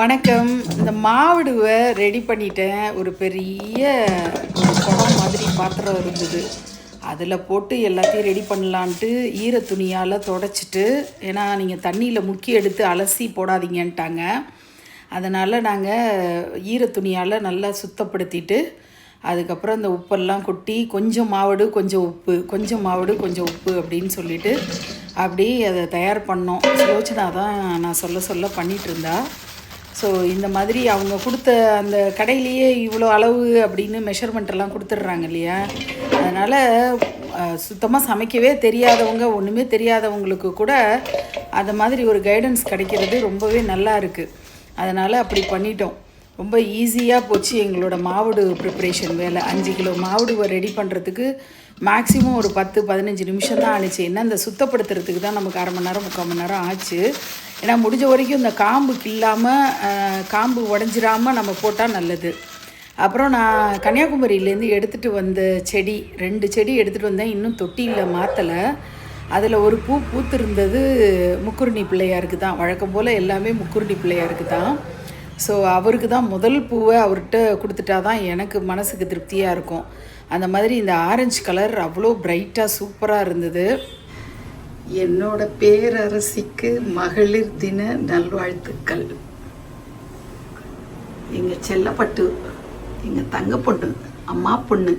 வணக்கம். இந்த மாவிடுவை ரெடி பண்ணிட்டேன் ஒரு பெரிய ஒரு குடம் மாதிரி பாத்திரம் இருந்தது. அதில் போட்டு எல்லாத்தையும் ரெடி பண்ணலான்ட்டு ஈர துணியால் தொடச்சிட்டு ஏன்னா நீங்கள் தண்ணியில் முக்கி எடுத்து அலசி போடாதீங்கன்ட்டாங்க. அதனால் நாங்கள் ஈர துணியால் நல்லா சுத்தப்படுத்திட்டு அதுக்கப்புறம் இந்த உப்பெல்லாம் கொட்டி கொஞ்சம் மாவடு கொஞ்சம் உப்பு கொஞ்சம் மாவடு கொஞ்சம் உப்பு அப்படின்னு சொல்லிவிட்டு அப்படி அதை தயார் பண்ணோம். யோசனா தான் நான் சொல்ல சொல்ல பண்ணிகிட்டு இருந்தா. ஸோ இந்த மாதிரி அவங்க கொடுத்த அந்த கடையிலேயே இவ்வளோ அளவு அப்படின்னு மெஷர்மெண்ட்டெல்லாம் கொடுத்துட்றாங்க இல்லையா? அதனால் சுத்தமாக சமைக்கவே தெரியாதவங்க ஒன்றுமே தெரியாதவங்களுக்கு கூட அந்த மாதிரி ஒரு கைடன்ஸ் கிடைக்கிறது ரொம்பவே நல்லா இருக்குது அதனால் அப்படி பண்ணிட்டோம். ரொம்ப ஈஸியாக போச்சு எங்களோட மாவுடு ப்ரிப்ரேஷன் வேலை. அஞ்சு கிலோ மாவுடுவை ரெடி பண்ணுறதுக்கு மேக்ஸிமம் ஒரு பத்து பதினஞ்சு நிமிஷம் தான் ஆணுச்சு. என்ன இந்த சுத்தப்படுத்துறதுக்கு தான் நமக்கு அரை மணி நேரம் முக்கால் மணி நேரம் ஆச்சு. ஏன்னா முடிஞ்ச வரைக்கும் இந்த காம்பு கில்லாமல் காம்பு உடஞ்சிராமல் நம்ம போட்டால் நல்லது. அப்புறம் நான் கன்னியாகுமரியிலேருந்து எடுத்துகிட்டு வந்த செடி ரெண்டு செடி எடுத்துகிட்டு வந்தேன். இன்னும் தொட்டியில் மாற்றலை அதில் ஒரு பூ பூத்திருந்தது முக்குருணி பிள்ளையாருக்கு தான். வழக்கம் போல் எல்லாமே முக்குருணி பிள்ளையாருக்கு தான். ஸோ அவருக்கு தான் முதல் பூவை அவர்கிட்ட கொடுத்துட்டா தான் எனக்கு மனசுக்கு திருப்தியாக இருக்கும். அந்த மாதிரி இந்த ஆரஞ்சு கலர் அவ்வளோ பிரைட்டாக சூப்பராக இருந்தது. என்னோட பேரரசிக்கு மகளிர் தின நல்வாழ்த்துக்கள். எங்கள் செல்லப்பட்டு எங்கள் தங்க பொண்ணு அம்மா பொண்ணு.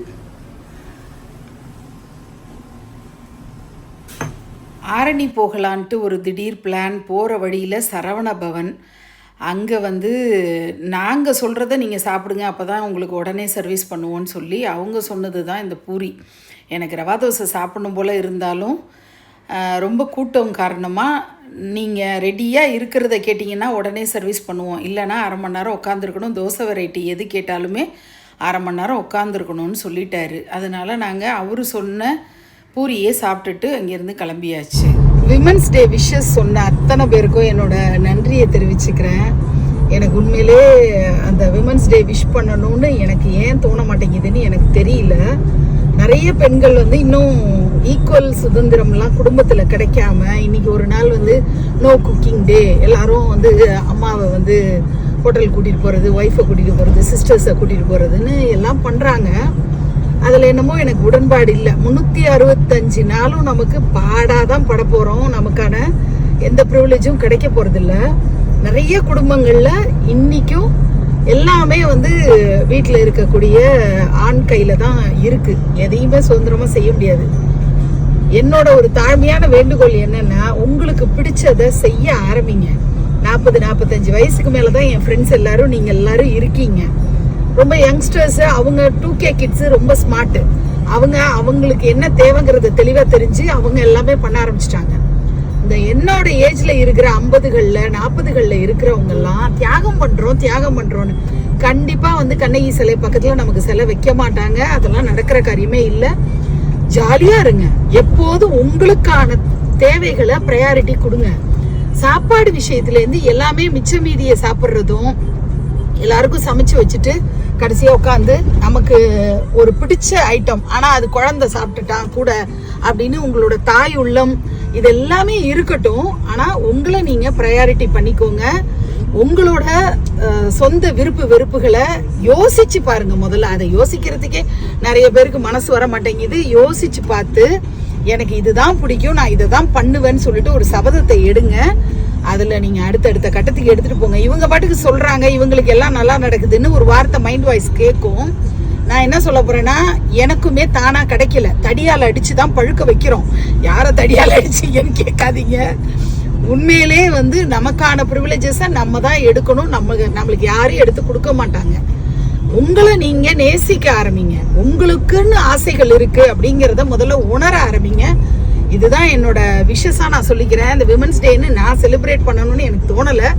ஆரணி போகலான்ட்டு ஒரு திடீர் பிளான் போகிற வழியில் சரவண பவன் அங்கே வந்து நாங்கள் சொல்கிறத நீங்கள் சாப்பிடுங்க அப்போ தான் உங்களுக்கு உடனே சர்வீஸ் பண்ணுவோன்னு சொல்லி அவங்க சொன்னது தான் இந்த பூரி. எனக்கு ரவா தோசை சாப்பிடணும் போல் இருந்தாலும் ரொம்ப கூட்டம் காரணமாக நீங்கள் ரெடியாக இருக்கிறத கேட்டிங்கன்னா உடனே சர்வீஸ் பண்ணுவோம். இல்லைன்னா அரை மணி நேரம் உட்காந்துருக்கணும் தோசை வெரைட்டி எது கேட்டாலுமே அரை மணி நேரம் உட்காந்துருக்கணும்னு சொல்லிட்டாரு. அதனால் நாங்கள் அவர் சொன்ன பூரியே சாப்பிட்டுட்டு அங்கேருந்து கிளம்பியாச்சு. விமன்ஸ் டே விஷஸ் சொன்ன அத்தனை பேருக்கும் என்னோட நன்றியை தெரிவிச்சுக்கிறேன். எனக்கு உண்மையிலே அந்த விமன்ஸ் டே விஷ் பண்ணணும்னு எனக்கு ஏன் தோண மாட்டேங்குதுன்னு எனக்கு தெரியல. நிறைய பெண்கள் வந்து இன்னும் ஈக்குவல் சுதந்திரம்லாம் குடும்பத்தில் கிடைக்காம இன்னைக்கு ஒரு நாள் வந்து நோ குக்கிங் டே எல்லாரும் வந்து அம்மாவை வந்து ஹோட்டல் கூட்டிகிட்டு போகிறது ஒய்ஃபை கூட்டிகிட்டு போகிறது சிஸ்டர்ஸை கூட்டிகிட்டு போகிறதுன்னு எல்லாம் பண்ணுறாங்க அதில் என்னமோ எனக்கு உடன்பாடு இல்லை. முந்நூற்றி அறுபத்தஞ்சு நாளும் நமக்கு பாடாதான் தான் பட போகிறோம் நமக்கான எந்த ப்ரிவிலேஜும் கிடைக்க போகிறதில்ல நிறைய குடும்பங்களில் இன்றைக்கும் எல்லாமே வந்து வீட்டில் இருக்கக்கூடிய ஆண் கையில் தான் இருக்குது எதையுமே சுதந்திரமாக செய்ய முடியாது. என்னோட ஒரு தாழ்மையான வேண்டுகோள் என்னென்னா உங்களுக்கு பிடிச்சதை செய்ய ஆரம்பிங்க. நாற்பது நாற்பத்தஞ்சு வயசுக்கு மேலே தான் என் ஃப்ரெண்ட்ஸ் எல்லாரும் நீங்கள் எல்லாரும் இருக்கீங்க. ரொம்ப யங்ஸ்டர்ஸ் அவங்க டூ கே கிட்ஸ் ரொம்ப ஸ்மார்ட் அவங்க அவங்களுக்கு என்ன தேவைங்கிறத தெளிவாக தெரிஞ்சு அவங்க எல்லாமே பண்ண ஆரம்பிச்சிட்டாங்க. இந்த என்னோட ஏஜ்ல இருக்கிற ஐம்பதுகள்ல நாற்பதுகள்ல இருக்கிறவங்க எல்லாம் தியாகம் பண்றோம் தியாகம் பண்றோம்னு கண்டிப்பா வந்து கண்ணகி சிலை பக்கத்துல நமக்கு சிலை வைக்க மாட்டாங்க. அதெல்லாம் நடக்கிற காரியமே இல்லை. ஜாலியா இருங்க. எப்போதும் உங்களுக்கான தேவைகளை ப்ரையாரிட்டி கொடுங்க. சாப்பாடு விஷயத்துல இருந்து எல்லாமே மிச்ச மீதியை சாப்பிட்றதும் எல்லாருக்கும் சமைச்சு வச்சுட்டு கடைசியாக உட்காந்து நமக்கு ஒரு பிடிச்ச ஐட்டம் ஆனால் அது குழந்தை சாப்பிட்டுட்டான் கூட அப்படின்னு உங்களோட தாய் உள்ளம் இது எல்லாமே இருக்கட்டும். ஆனால் உங்களை நீங்கள் ப்ரையாரிட்டி பண்ணிக்கோங்க. உங்களோட சொந்த விருப்பு வெறுப்புகளை யோசிச்சு பாருங்க முதல்ல. அதை யோசிக்கிறதுக்கே நிறைய பேருக்கு மனசு வர மாட்டேங்குது. யோசிச்சு பார்த்து எனக்கு இதுதான் பிடிக்கும் நான் இதை தான் பண்ணுவேன்னு சொல்லிட்டு ஒரு சபதத்தை எடுங்க. அதில் நீங்கள் அடுத்தடுத்த கட்டத்துக்கு எடுத்துகிட்டு போங்க. இவங்க பாட்டுக்கு சொல்கிறாங்க இவங்களுக்கு எல்லாம் நல்லா நடக்குதுன்னு ஒரு வார்த்தை மைண்ட் வாய்ஸ் கேட்கும் நான் என்ன சொல்ல போகிறேன்னா எனக்குமே தானாக கிடைக்கல. தடியால் அடித்து தான் பழுக்க வைக்கிறோம். யாரை தடியால் அடிச்சீங்கன்னு கேட்காதீங்க. உண்மையிலே வந்து நமக்கான ப்ரிவிலேஜஸை நம்ம தான் எடுக்கணும். நம்ம நம்மளுக்கு யாரும் எடுத்து கொடுக்க மாட்டாங்க. உங்களை நீங்க நேசிக்க ஆரம்பிங்க. உங்களுக்குன்னு ஆசைகள் இருக்கு அப்படிங்கிறத முதல்ல உணர ஆரம்பிங்க. இதுதான் என்னோட விஷஸாக நான் சொல்லிக்கிறேன். இந்த விமன்ஸ் டேன்னு நான் செலிப்ரேட் பண்ணணும்னு எனக்கு தோணலை.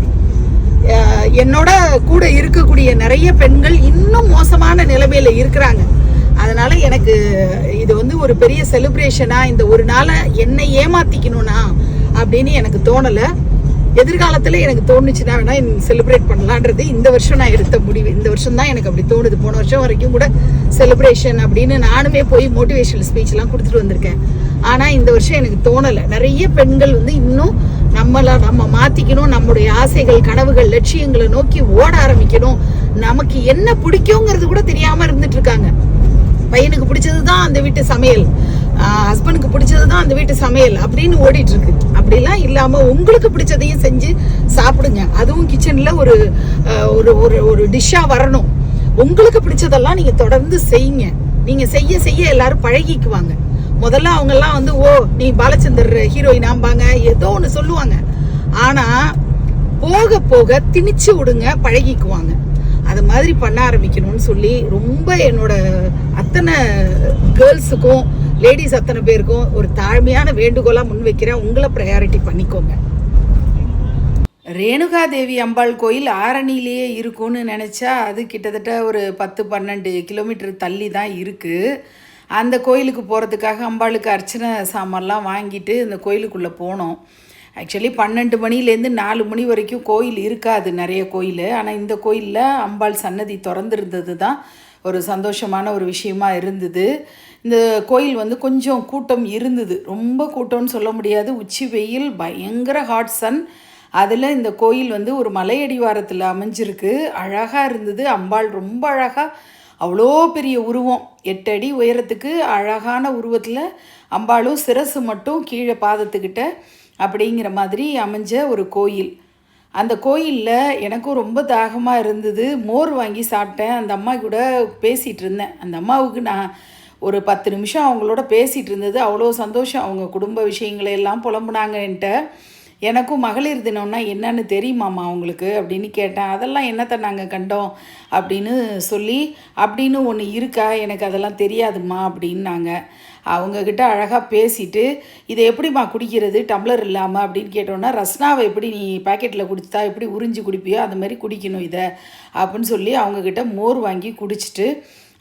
என்னோட கூட இருக்கக்கூடிய நிறைய பெண்கள் இன்னும் மோசமான நிலைமையில இருக்கிறாங்க. அதனால எனக்கு இது வந்து ஒரு பெரிய செலிப்ரேஷனா இந்த ஒரு நாளை என்னை ஏமாத்திக்கணும்னா அப்படின்னு எனக்கு தோணலை. எதிர்காலத்தில் எனக்கு தோணுச்சுன்னா வேணா செலிப்ரேட் பண்ணலான்றது இந்த வருஷம் நான் எடுத்த முடிவு. இந்த வருஷம் தான் எனக்கு அப்படி தோணுது. போன வருஷம் வரைக்கும் கூட செலிப்ரேஷன் அப்படின்னு நானுமே போய் மோட்டிவேஷனல் ஸ்பீச்லாம் கொடுத்துட்டு வந்திருக்கேன். ஆனா இந்த வருஷம் எனக்கு தோணலை. நிறைய பெண்கள் வந்து இன்னும் நம்மள நம்ம மாத்திக்கணும் நம்முடைய ஆசைகள் கனவுகள் லட்சியங்களை நோக்கி ஓட ஆரம்பிக்கணும். நமக்கு என்ன பிடிக்குங்கிறது கூட தெரியாம இருந்துட்டு இருக்காங்க. பையனுக்கு பிடிச்சது தான் அந்த வீட்டு சமையல். ஹஸ்பண்டுக்கு பிடிச்சது தான் அந்த வீட்டு சமையல் அப்படின்னு ஓடிட்டு இருக்கு. அப்படிலாம் இல்லாம உங்களுக்கு பிடிச்சதையும் செஞ்சு சாப்பிடுங்க. அதுவும் கிச்சன்ல ஒரு ஒரு ஒரு ஒரு டிஷ்ஷா வரணும். உங்களுக்கு பிடிச்சதெல்லாம் நீங்க தொடர்ந்து செய்யுங்க. நீங்க செய்ய செய்ய எல்லாரும் பழகிக்குவாங்க. முதல்ல அவங்கெல்லாம் வந்து ஓ நீ பாலச்சந்தர் ஹீரோயின் ஆம்பாங்க. ஏதோ ஒன்று சொல்லுவாங்க. ஆனால் போக போக திணிச்சு விடுங்க பழகிக்குவாங்க. அது மாதிரி பண்ண ஆரம்பிக்கணும்னு சொல்லி ரொம்ப என்னோட அத்தனை கேர்ள்ஸுக்கும் லேடிஸ் அத்தனை பேருக்கும் ஒரு தாழ்மையான வேண்டுகோளாக முன் வைக்கிறேன். உங்களை ப்ரையாரிட்டி பண்ணிக்கோங்க. ரேணுகா தேவி அம்பாள் கோயில் ஆரணியிலேயே இருக்கும்னு நினச்சா அது கிட்டத்தட்ட ஒரு பத்து பன்னெண்டு கிலோமீட்டர் தள்ளி தான் இருக்குது அந்த கோயிலுக்கு போகிறதுக்காக அம்பாளுக்கு அர்ச்சனை சாமான்லாம் வாங்கிட்டு இந்த கோயிலுக்குள்ளே போனோம். ஆக்சுவலி பன்னெண்டு மணிலேருந்து நாலு மணி வரைக்கும் கோயில் இருக்காது நிறைய கோயில். ஆனால் இந்த கோயிலில் அம்பாள் சன்னதி திறந்துருந்தது தான் ஒரு சந்தோஷமான ஒரு விஷயமா இருந்தது. இந்த கோயில் வந்து கொஞ்சம் கூட்டம் இருந்தது. ரொம்ப கூட்டம்னு சொல்ல முடியாது. உச்சி வெயில் பயங்கர ஹாட் சன் அதில் இந்த கோயில் வந்து ஒரு மலையடிவாரத்தில் அமைஞ்சிருக்கு. அழகாக இருந்தது. அம்பாள் ரொம்ப அழகாக அவ்வளோ பெரிய உருவம். எட்டு அடி உயரத்துக்கு அழகான உருவத்தில் அம்பாளும் சிரசு மட்டும் கீழே பாதத்துக்கிட்ட அப்படிங்கிற மாதிரி அமைஞ்ச ஒரு கோயில். அந்த கோயிலில் எனக்கும் ரொம்ப தாகமாக இருந்தது. மோர் வாங்கி சாப்பிட்டேன். அந்த அம்மா கூட பேசிகிட்டு இருந்தேன். அந்த அம்மாவுக்கு நான் ஒரு பத்து நிமிஷம் அவங்களோட பேசிகிட்டு இருந்தது. அவ்வளோ சந்தோஷம். அவங்க குடும்ப விஷயங்களை எல்லாம் புலம்புனாங்க என்கிட்ட. எனக்கும் மகளிர் தினம்னா என்னன்னு தெரியுமாம்மா அவங்களுக்கு அப்படின்னு கேட்டேன். அதெல்லாம் என்னத்தை நாங்கள் கண்டோம்? அப்படின்னு சொல்லி அப்படின்னு ஒன்று இருக்கா? எனக்கு அதெல்லாம் தெரியாதும்மா அப்படின்னாங்க. அவங்கக்கிட்ட அழகாக பேசிட்டு இதை எப்படிம்மா குடிக்கிறது? டம்ளர் இல்லாமல் அப்படின்னு கேட்டோன்னா ரஸ்னாவை எப்படி நீ பாக்கெட்டில் குடித்தா? எப்படி உறிஞ்சி குடிப்பியோ அந்த மாதிரி குடிக்கணும் இதை அப்படின்னு சொல்லி அவங்கக்கிட்ட மோர் வாங்கி குடிச்சிட்டு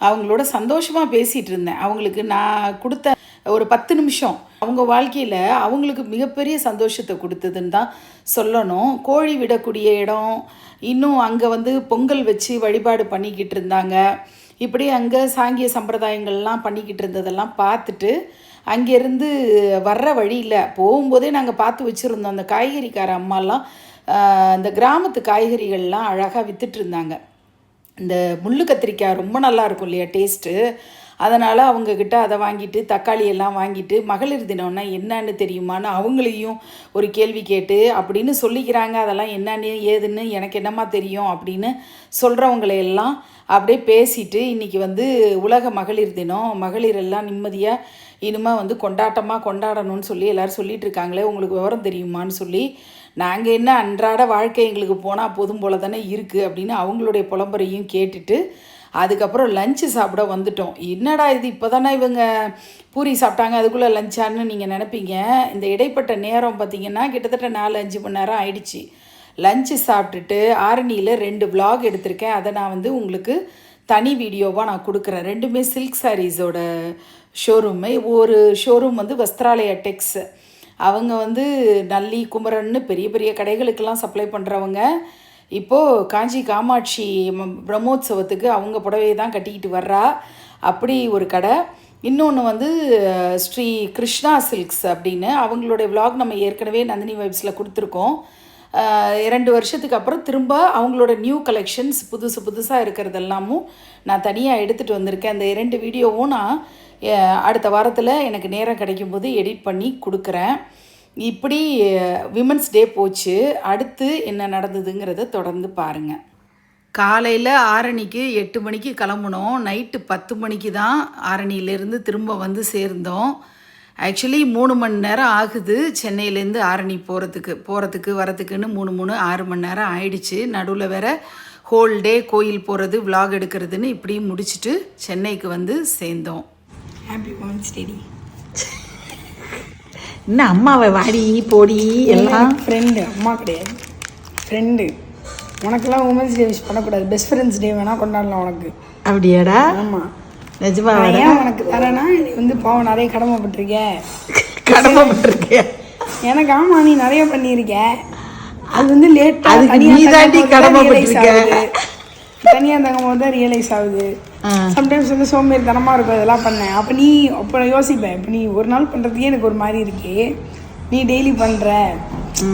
அவங்களோட சந்தோஷமாக பேசிகிட்டு இருந்தேன். அவங்களுக்கு நான் கொடுத்த ஒரு பத்து நிமிஷம். அவங்க வாழ்க்கையில் அவங்களுக்கு மிகப்பெரிய சந்தோஷத்தை கொடுத்ததுன்னு தான் சொல்லணும். கோழி விடக்கூடிய இடம் இன்னும் அங்கே வந்து பொங்கல் வச்சு வழிபாடு பண்ணிக்கிட்டு இருந்தாங்க. இப்படி அங்கே சாங்கிய சம்பிரதாயங்கள்லாம் பண்ணிக்கிட்டு இருந்ததெல்லாம் பார்த்துட்டு அங்கேருந்து வர்ற வழியில் போகும்போதே நாங்கள் பார்த்து வச்சுருந்தோம். அந்த காய்கறிக்கார அம்மாலாம் அந்த கிராமத்து காய்கறிகள்லாம் அழகாக விற்றுட்டு இருந்தாங்க. இந்த முள்ளு கத்திரிக்காய் ரொம்ப நல்லா இருக்கும் இல்லையா டேஸ்ட்டு அதனால் அவங்கக்கிட்ட அதை வாங்கிட்டு தக்காளி எல்லாம் வாங்கிட்டு மகளிர் தினம்னா என்னன்னு தெரியுமான்னு அவங்களையும் ஒரு கேள்வி கேட்டு அப்படின்னு சொல்லிக்கிறாங்க. அதெல்லாம் என்னன்னு ஏதுன்னு எனக்கு என்னம்மா தெரியும் அப்படின்னு சொல்கிறவங்களையெல்லாம் அப்படியே பேசிட்டு இன்றைக்கி வந்து உலக மகளிர் தினம். மகளிர் எல்லாம் நிம்மதியாக இனிமேல் வந்து கொண்டாட்டமாக கொண்டாடணும்னு சொல்லி எல்லோரும் சொல்லிட்டு இருக்காங்களே உங்களுக்கு விவரம் தெரியுமான்னு சொல்லி நாங்கள் என்ன அன்றாட வாழ்க்கை எங்களுக்கு போனால் போதும் போல தானே இருக்குது அப்படின்னு அவங்களுடைய புலம்பரையும் கேட்டுட்டு அதுக்கப்புறம் லஞ்சு சாப்பிட வந்துட்டோம். என்னடா இது? இப்போ தானே இவங்க பூரி சாப்பிட்டாங்க அதுக்குள்ளே லஞ்சான்னு நீங்கள் நினப்பீங்க. இந்த இடைப்பட்ட நேரம் பார்த்தீங்கன்னா கிட்டத்தட்ட நாலு அஞ்சு மணி நேரம் ஆயிடுச்சு. லஞ்சு சாப்பிட்டுட்டு ஆரணியில் ரெண்டு vlog எடுத்திருக்கேன். அதை நான் வந்து உங்களுக்கு தனி வீடியோவாக நான் கொடுக்குறேன். ரெண்டுமே சில்க் சாரீஸோட ஷோரூமு ஒரு ஷோரூம் வந்து வஸ்திராலயா டெக்ஸ் அவங்க வந்து நல்லி குமரன்னு பெரிய பெரிய கடைகளுக்கெல்லாம் சப்ளை பண்ணுறவங்க இப்போது காஞ்சி காமாட்சி ம- அவங்க புடவையை தான் கட்டிக்கிட்டு வர்றா. அப்படி ஒரு கடை. இன்னொன்று வந்து ஸ்ரீ கிருஷ்ணா சில்க்ஸ் அப்படின்னு அவங்களுடைய விலாக் நம்ம ஏற்கனவே நந்தினி வைப்ஸில் கொடுத்துருக்கோம். இரண்டு வருஷத்துக்கு அப்புறம் திரும்ப அவங்களோட நியூ கலெக்ஷன்ஸ் புதுசு புதுசாக இருக்கிறதெல்லாமும் நான் தனியாக எடுத்துகிட்டு வந்திருக்கேன். அந்த இரண்டு வீடியோவும் நான் அடுத்த வாரத்தில் எனக்கு நேரம் கிடைக்கும்போது எடிட் பண்ணி கொடுக்குறேன். இப்படி விமன்ஸ் டே போச்சு. அடுத்து என்ன நடந்ததுங்கிறத தொடர்ந்து பாருங்கள் காலையில் ஆரணிக்கு எட்டு மணிக்கு கிளம்புனோம். நைட்டு பத்து மணிக்கு தான் ஆரணியிலேருந்து திரும்ப வந்து சேர்ந்தோம். ஆக்சுவலி மூணு மணி நேரம் ஆகுது சென்னையிலேருந்து ஆரணி போகிறதுக்கு போகிறதுக்கு வரதுக்குன்னு மூணு மூணு ஆறு மணி நேரம் ஆயிடுச்சு. நடுவில் வேற ஹோல் டே கோயில் போகிறது vlog எடுக்கிறதுன்னு இப்படி முடிச்சுட்டு சென்னைக்கு வந்து சேர்ந்தோம். ஹாப்பி உமன்ஸ் டேடி என்ன அம்மாவை வாடி போடி எல்லாம்? ஃப்ரெண்டு அம்மா கிடையாது. ஃப்ரெண்டு உனக்கெல்லாம் உமன்ஸ் டே விஷ் பண்ணக்கூடாது. பெஸ்ட் ஃப்ரெண்ட்ஸ் டே வேணால் கொண்டாடலாம் உனக்கு. அப்படியாடா? ஆமாம் நிஜமா ஏன் உனக்கு தரேன்னா நீ வந்து பாவம் நிறைய கடமைப்பட்டிருக்க. கடமைப்பட்டிருக்கேன் எனக்கு ஆமா நீ நிறைய பண்ணியிருக்க. அது வந்து லேட்டா அதுக்கு நீ தாண்டி கடமைப்பட்டிருக்க. தனியாக தங்கும் போது தான் ரியலைஸ் ஆகுது. சம்டைம்ஸ் வந்து சோம்பேறித்தனமாக இருக்கும் இதெல்லாம் பண்ணேன். அப்போ நீ அப்போ யோசிப்பேன் இப்போ நீ ஒரு நாள் பண்ணுறதுக்கே எனக்கு ஒரு மாதிரி இருக்கே. நீ டெய்லி பண்ணுற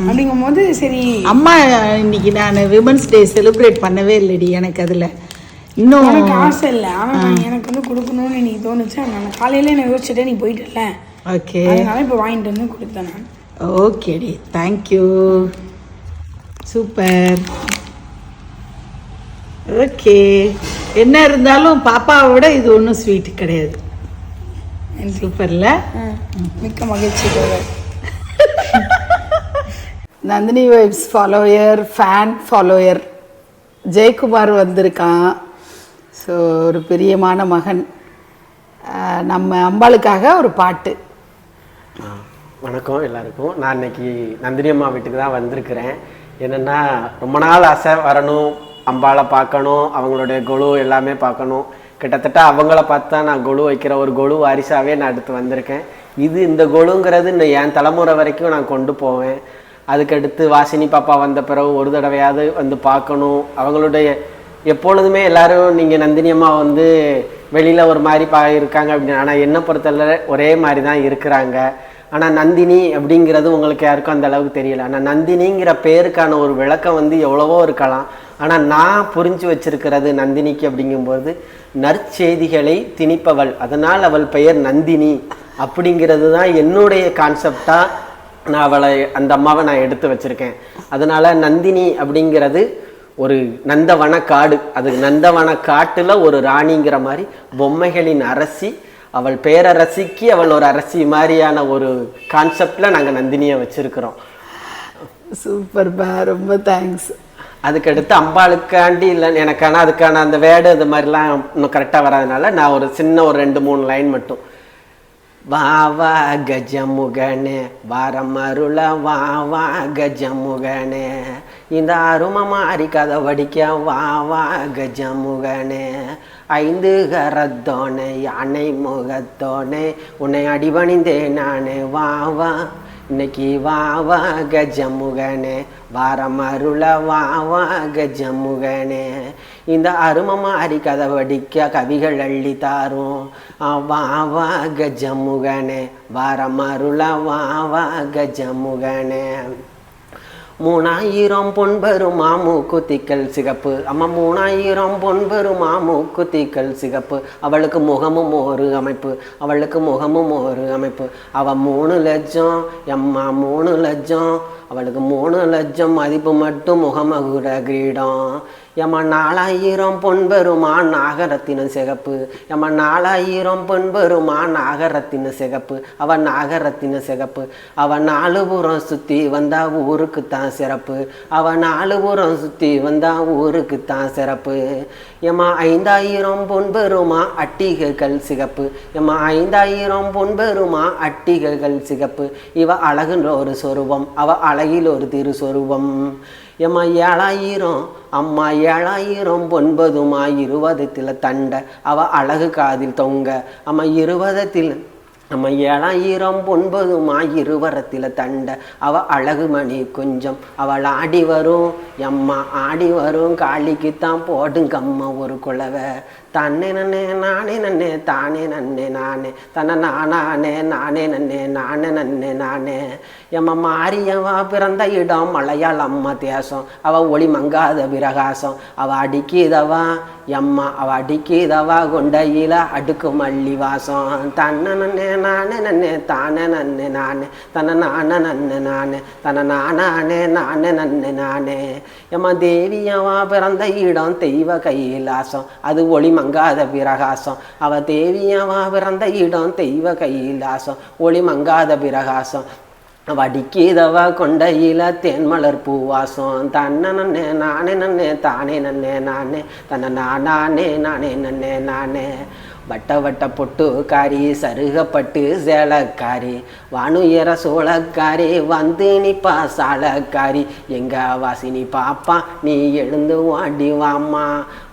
அப்படிங்கும்போது சரி. அம்மா இன்னைக்கு நான் விமன்ஸ் டே செலிப்ரேட் பண்ணவே இல்லடி எனக்கு அதில். இன்னும் எனக்கு ஆசை இல்லை. ஆனால் எனக்கு வந்து கொடுக்கணும்னு எனக்கு தோணுச்சு. நான் காலையில நான் யோசிச்சுட்டே நீ போயிட்டல ஓகே அதனால இப்போ வாங்கிட்டு வந்து கொடுத்தேன் நான். ஓகேடி தேங்க்யூ சூப்பர் ஓகே. என்ன இருந்தாலும் பாப்பாவை விட இது ஒன்றும் ஸ்வீட் கிடையாது. சூப்பர்ல? மிக்க மகிழ்ச்சி. Nandini vibes follower fan follower Jayakumar வந்திருக்கான். ஸோ ஒரு பிரியமான மகன். நம்ம அம்பாளுக்காக ஒரு பாட்டு. ஆ, வணக்கம் எல்லாருக்கும். நான் இன்னைக்கு நந்தினி அம்மா வீட்டுக்கு தான் வந்திருக்கிறேன். என்னென்னா ரொம்ப நாள் ஆசை வரணும். அம்பாளை பார்க்கணும் அவங்களுடைய கொலு எல்லாமே பார்க்கணும். கிட்டத்தட்ட அவங்கள பார்த்து தான் நான் கொலு வைக்கிற ஒரு கொலு வாரிசாகவே நான் எடுத்து வந்திருக்கேன். இது இந்த கொலுங்கிறது இன்னும் என் தலைமுறை வரைக்கும் நான் கொண்டு போவேன். அதுக்கடுத்து வாசினி பாப்பா வந்த பிறகு ஒரு தடவையாவது வந்து பார்க்கணும். அவங்களுடைய எப்பொழுதுமே எல்லாரும் நீங்கள் நந்தினி அம்மா வந்து வெளியில் ஒரு மாதிரி பா இருக்காங்க அப்படின்னு. ஆனால் என்னை பொறுத்தவரை ஒரே மாதிரி தான் இருக்கிறாங்க. ஆனால் நந்தினி அப்படிங்கிறது உங்களுக்கு யாருக்கும் அந்த அளவுக்கு தெரியல. ஆனால் நந்தினிங்கிற பேருக்கான ஒரு விளக்கம் வந்து எவ்வளவோ இருக்கலாம். ஆனால் நான் புரிஞ்சு வச்சிருக்கிறது நந்தினிக்கு அப்படிங்கும்போது நற்செய்திகளை திணிப்பவள். அதனால் அவள் பெயர் நந்தினி அப்படிங்கிறது தான் என்னுடைய கான்செப்டாக நான் அவளை அந்த அம்மாவை நான் எடுத்து வச்சிருக்கேன். அதனால் நந்தினி அப்படிங்கிறது ஒரு நந்தவன காடு. அது நந்தவன காட்டில் ஒரு ராணிங்கிற மாதிரி பொம்மைகளின் அரசி. அவள் பேரரசிக்கு அவள் ஒரு அரசி மாதிரியான ஒரு கான்செப்டில் நாங்கள் நந்தினியை வச்சுருக்கிறோம். சூப்பர்பா ரொம்ப தேங்க்ஸ் அதுக்கடுத்து அம்பாளுக்காண்டி இல்லை எனக்கான அதுக்கான அந்த வேர்டு அது மாதிரிலாம் இன்னும் கரெக்டாக வராதனால நான் ஒரு சின்ன ஒரு ரெண்டு மூணு லைன் மட்டும். வா வா கஜமுகனே வாரம் அருள வா வா கஜமுகனே. இந்த அரும மாறி வடிக்க வா வா கஜமுகனே. ஐந்து கரத்தோனே யானை முகத்தோனே உன்னை அடிபணிந்தே நானே. வா வா. இன்னைக்கு வாவா கஜமுகனே வாரம் அருள வா கஜமுகனே இந்த அரும மாறி கதை வடிக்க கவிகள் அள்ளி தாரும். வாவா கஜமுகனே வாரம் அருள வா கஜமுகனே மூணாயிரம் பொன் பெருமா மூக்குத்திக்கல் சிகப்பு. அம்மா மூணாயிரம் பொன் பெருமா மூக்குத்திக்கல் சிகப்பு. அவளுக்கு முகமும் ஒரு அமைப்பு. அவளுக்கு முகமும் ஒரு அமைப்பு. அவ மூணு லட்சம் எம்மா மூணு லட்சம். அவளுக்கு மூணு லட்சம் மதிப்பு மட்டும் முகமகுட கிரீடம். எம்மா நாலாயிரம் பொன்பெருமா நாகரத்தின சிகப்பு. எம்மா நாலாயிரம் பொன்பெருமா நாகரத்தின சிகப்பு. அவ நாகரத்தின சிகப்பு. அவ நாலு புறம் சுத்தி வந்தா ஊருக்கு தான் சிறப்பு. அவன் நாலு புறம் சுத்தி வந்தா ஊருக்கு தான் சிறப்பு. எம்மா ஐந்தாயிரம் பொன் பெருமா அட்டிகைகள் சிகப்பு. எம்மா ஐந்தாயிரம் பொன் பெருமா அட்டிகைகள் சிகப்பு. இவ அழகுன்ற ஒரு சொருபம். அவ அழகில் ஒரு திரு சொருபம் எம்மா ஏழாயிரம் அம்மா ஏழாயிரம் ஒன்பதுமா இருபதத்தில் தண்ட. அவ அழகு காதில் தொங்க. அம்மா இருபதத்தில் நம்ம ஏழாயிரம் ஒன்பதுமா இருவரத்தில் தண்ட. அவ அழகு மணி கொஞ்சம். அவள் ஆடி வரும். எம்மா ஆடி வரும். காளிக்குத்தான் போடுங்கம்மா ஒரு குழவை. தன்னே நன்னே நானே நன்னே தானே நன்னே நானே. தன்னை நானானே நானே நன்னே நானே நன்னே நானே. எம்ம மாரியவா பிறந்த இடம் மலையாள அம்மா தேசம். அவ ஒளி மங்காத பிரகாசம். அவ அடிக்கிதவா எம்மா அவ அடிக்கிதவா கொண்டையில அடுக்கு மல்லி வாசம். தன்ன நன்னே நானே நன்னே தானே நன்னே நானே. தன்னை நான நன்னே நானே. தன்னை நானானே நானே நன்னே நானே. எம்மா தேவியவா பிறந்த இடம் தெய்வ கைலாசம். அது ஒளி மங்காத பிரகாசம். அவ தேவியமா பிறந்த இடம் தெய்வ கைலாசம். ஒளி மங்காத பிரகாசம். வடிக்கிதவா கொண்ட இல தேன்மலர் பூவாசம். தன்ன நன்னே நானே நன்னே தானே நன்னே நானே. தன்ன நானே நானே நன்னே நானே. வட்ட வட்ட பொட்டு காரி சருகப்பட்டு சேலக்காரி வானுயர சோளக்காரி வந்து நிப்பா சாலக்காரி எங்க வாசினி பாப்பா நீ எழுந்து வாடி வாமா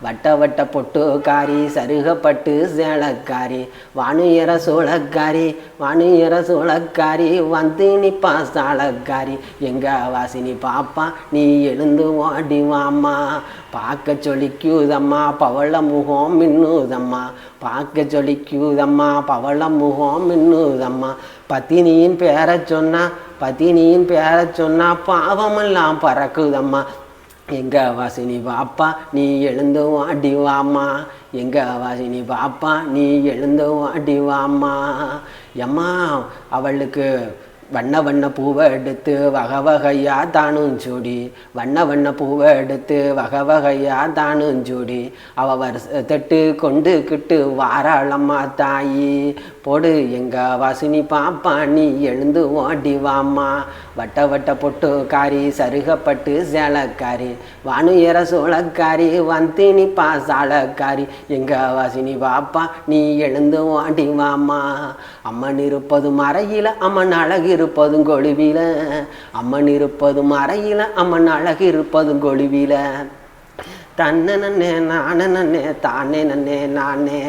வட்ட வட்ட பொட்டுக்காரி சருகப்பட்டு சேலக்காரி வானுயர சோளக்காரி வானுயர சோளக்காரி வந்து நிப்பா சாலக்காரி எங்க வாசினி பாப்பா நீ எழுந்து வாடி வாமா பார்க்க சொல்லிக்குதம்மா பவள முகம் மின்னுதம்மா. பார்க்க சொல்லிக்குதம்மா பவள முகம் மின்னுதம்மா. பத்தினியின் பேரை சொன்னா பத்தினியின் பேரை சொன்னா பாவமெல்லாம் பறக்குதம்மா. எங்க வாசினி பாப்பா நீ எழுந்து வாடி எங்க வாசினி பாப்பா நீ எழுந்து வாடிவாம்மா எம்மா அவளுக்கு வண்ண வண்ண பூவை எடுத்து வகை வகையா தானும் ஜோடி வண்ண வண்ண பூவை எடுத்து வகை வகையா தானும் சூடி அவ கொண்டு கிட்டு வாராளம்மா தாயி போடு எங்க வாசினி பாப்பா நீ எழுந்து ஓடி வாம்மா. வட்ட வட்ட பொட்டு காரி சருகப்பட்டு சேலக்காரி வானுயர சோளக்காரி வந்தினி நிப்பா சாலக்காரி எங்க வாசினி பாப்பா நீ எழுந்து ஓடி வாம்மா. அம்மன் இருப்பது மறையில அம்மன் அழகு இருப்பதும் கொழுவில. அம்மன் இருப்பது மறையில அம்மன் அழகு இருப்பதும் கொழுவில. தன்ன நன்னே நானே நன்னே தானே நன்னே நானே.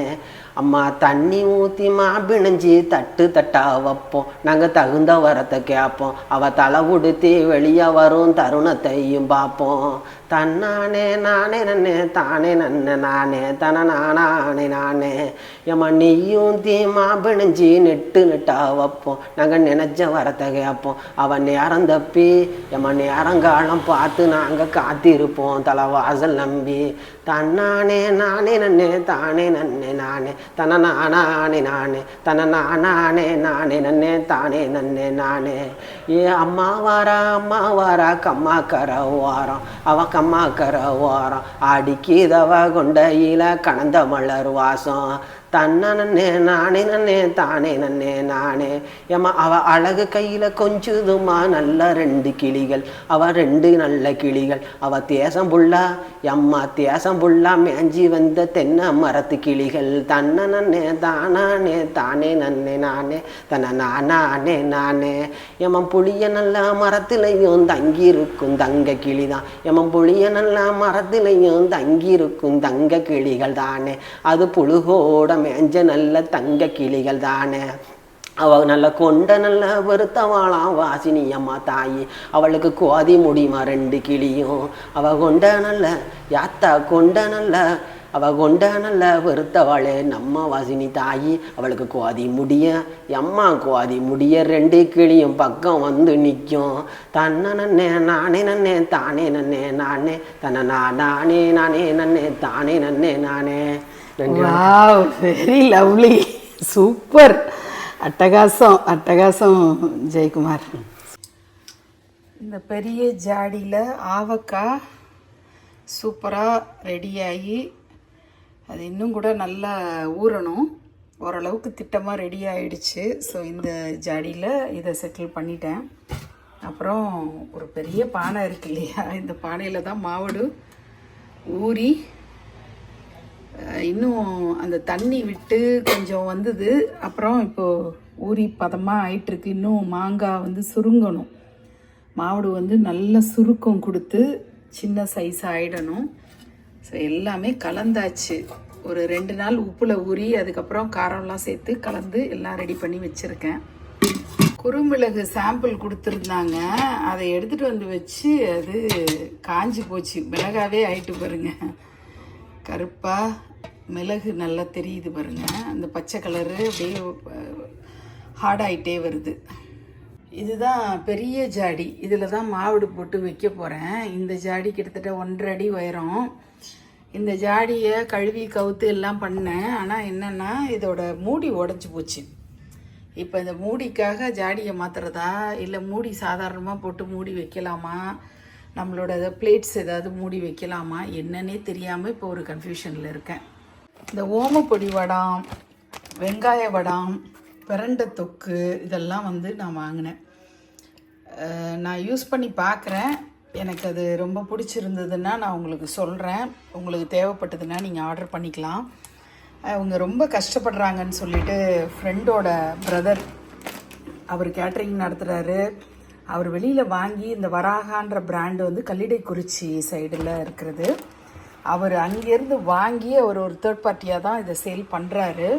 அம்மா தண்ணி ஊற்றி மாபிணைஞ்சி தட்டு தட்டா வைப்போம். நாங்கள் தகுந்த வரத்தை கேட்போம். அவ தலை உடுத்தி வெளியே வரும் தருணத்தையும் பார்ப்போம். தன்னானே நானே நன்னே தானே நன்ன நானே தன நானே நானே. ஏமா நீயும் தீமா பிணைஞ்சி நெட்டு நெட்டா வைப்போம். நாங்கள் நினைச்ச வரத்தை கேட்போம் அவன் நேரம் தப்பி ஏமா நேரங்காலம் பார்த்து நாங்கள் காத்திருப்போம். தலைவாசல் நம்பி தன்னானே நானே நன்னே தானே நன்னே நானே. தன நானே நானே. தன நானே நானே நன்னே தானே நன்னே நானே. ஏ அம்மா வாரா அம்மா வாரா கம்மா கர வாரம் அவன் கம்மா கர ஓரம் அடிக்கிதவ கொண்டையில கணந்த மலர் வாசம். தன்ன நன்னே நானே நன்னே தானே நன்னே நானே. ஏமா அவ அழகு கையில கொஞ்சுதுமா நல்ல ரெண்டு கிளிகள். அவ ரெண்டு நல்ல கிளிகள். அவ தேசம் புள்ளா எம்மா தேசம் புள்ளா மேஞ்சி வந்த தென்னை மரத்து கிளிகள். தன்ன நன்னே தானானே தானே நன்னே நானே. தன்ன நானானே நானே. எம்மன் புளிய நல்ல மரத்துலையும் தங்கி இருக்கும் தங்க கிளிதான். எம்மன் புளிய நல்ல மரத்துலையும் தங்கி இருக்கும் தங்க கிளிகள் தானே. அது புழுகோட மேஞ்ச நல்ல தங்க கிளிகள் தானே. அவ நல்ல கொண்ட நல்ல வருத்தவாளாம் வாசினி அம்மா தாயி. அவளுக்கு கோதி முடியுமா ரெண்டு கிளியும்? அவ கொண்ட நல்ல யாத்தா கொண்ட நல்ல அவ கொண்ட நல்ல வருத்தவாளே நம்ம வாசினி தாயி. அவளுக்கு கோதி முடிய எம்மா கோதி முடிய ரெண்டு கிளியும் பக்கம் வந்து நிற்கும் தன்ன நன்னே நானே நன்னே தானே நன்னே நானே. தன்ன நானே நானே நன்னே தானே நன்னே நானே. வாவ் வெரி லவ்லி சூப்பர் அட்டகாசம் அட்டகாசம் ஜெயக்குமார். இந்த பெரிய ஜாடியில் ஆவக்காய் சூப்பராக ரெடியாகி அது இன்னும் கூட நல்லா ஊறணும். ஓரளவுக்கு திட்டமாக ரெடி ஆயிடுச்சு. ஸோ இந்த ஜாடியில் இதை செட்டில் பண்ணிட்டேன். அப்புறம் ஒரு பெரிய பானை இருக்கு இல்லையா? இந்த பானையில் தான் மாவடு ஊறி இன்னும் அந்த தண்ணி விட்டு கொஞ்சம் வந்தது. அப்புறம் இப்போது ஊறி பதமாக ஆயிட்டிருக்கு. இன்னும் மாங்காய் வந்து சுருங்கணும். மாவுடு வந்து நல்ல சுருக்கம் கொடுத்து சின்ன சைஸ் ஆகிடணும் ஸோ எல்லாமே கலந்தாச்சு. ஒரு ரெண்டு நாள் உப்பில் ஊறி அதுக்கப்புறம் காரம்லாம் சேர்த்து கலந்து எல்லாம் ரெடி பண்ணி வச்சுருக்கேன். குறுமிளகு சாம்பிள் கொடுத்துருந்தாங்க. அதை எடுத்துகிட்டு வந்து வச்சு அது காஞ்சி போச்சு. மிளகாவே ஆயிட்டு பாருங்க. கருப்பாக மிளகு நல்லா தெரியுது பாருங்க. அந்த பச்சை கலரு அப்படியே ஹார்டாயிட்டே வருது. இதுதான் பெரிய ஜாடி. இதில் தான் மாவிடு போட்டு வைக்க போகிறேன் இந்த ஜாடி கிட்டத்தட்ட ஒன்றரை அடி உயரம். இந்த ஜாடியை கழுவி கவுத்து எல்லாம் பண்ணேன். ஆனால் என்னென்னா இதோட மூடி உடஞ்சி போச்சு. இப்போ இந்த மூடிக்காக ஜாடியை மாற்றுறதா இல்லை மூடி சாதாரணமாக போட்டு மூடி வைக்கலாமா? நம்மளோட பிளேட்ஸ் ஏதாவது மூடி வைக்கலாமா? என்னன்னே தெரியாமல் இப்போ ஒரு கன்ஃபியூஷனில் இருக்கேன். இந்த ஓமப்பொடி வடாம் வெங்காய வடாம் பிரண்டை தொக்கு இதெல்லாம் வந்து நான் வாங்கினேன். நான் யூஸ் பண்ணி பார்க்குறேன். எனக்கு அது ரொம்ப பிடிச்சிருந்ததுன்னா நான் உங்களுக்கு சொல்கிறேன் உங்களுக்கு தேவைப்பட்டதுன்னா நீங்கள் ஆர்டர் பண்ணிக்கலாம். அவங்க ரொம்ப கஷ்டப்படுறாங்கன்னு சொல்லிட்டு ஃப்ரெண்டோட பிரதர் அவர் கேட்ரிங் நடத்துகிறாரு அவர் வெளியில் வாங்கி இந்த வராகான்ற பிராண்டு வந்து கல்லிடைக்குறிச்சி சைடில் இருக்கிறது. அவர் அங்கேருந்து வாங்கி அவர் ஒரு தேர்ட் பார்ட்டியாக தான் இதை சேல் பண்ணுறாரு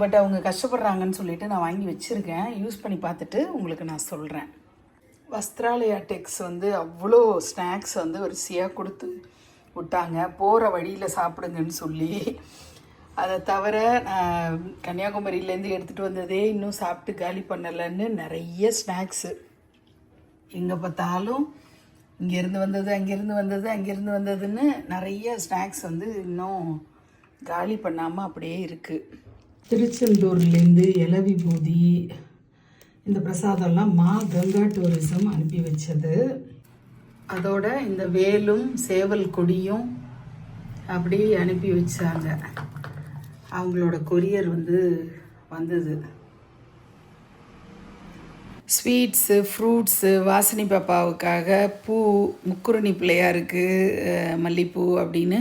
பட் அவங்க கஷ்டப்படுறாங்கன்னு சொல்லிட்டு நான் வாங்கி வச்சுருக்கேன். யூஸ் பண்ணி பார்த்துட்டு உங்களுக்கு நான் சொல்கிறேன் வஸ்திராலயா டெக்ஸ் வந்து அவ்வளோ ஸ்நாக்ஸ் வந்து வரிசையாக கொடுத்து விட்டாங்க. போகிற வழியில் சாப்பிடுங்கன்னு சொல்லி. அதை தவிர நான் கன்னியாகுமரியிலேருந்து எடுத்துகிட்டு வந்ததே இன்னும் சாப்பிட்டு காலி பண்ணலைன்னு நிறைய ஸ்நாக்ஸு எங்கே பார்த்தாலும் இங்கேருந்து வந்தது அங்கேருந்து வந்தது அங்கேருந்து வந்ததுன்னு நிறைய ஸ்நாக்ஸ் வந்து இன்னும் காலி பண்ணாமல் அப்படியே இருக்குது திருச்செந்தூர்லேருந்து இல விபூதி இந்த பிரசாதம்லாம் மா கங்கா டூரிசம் அனுப்பி வச்சது. அதோட இந்த வேலும் சேவல் கொடியும் அப்படியே அனுப்பி வச்சாங்க. அவங்களோட கொரியர் வந்து வந்தது. ஸ்வீட்ஸு ஃப்ரூட்ஸு வாசனி பாப்பாவுக்காக பூ முக்குருணி பிள்ளையாருக்கு மல்லிப்பூ அப்படின்னு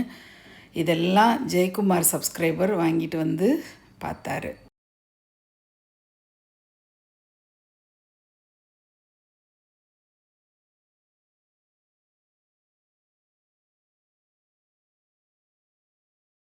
இதெல்லாம் ஜெயக்குமார் சப்ஸ்கிரைபர் வாங்கிட்டு வந்து பார்த்தாரு.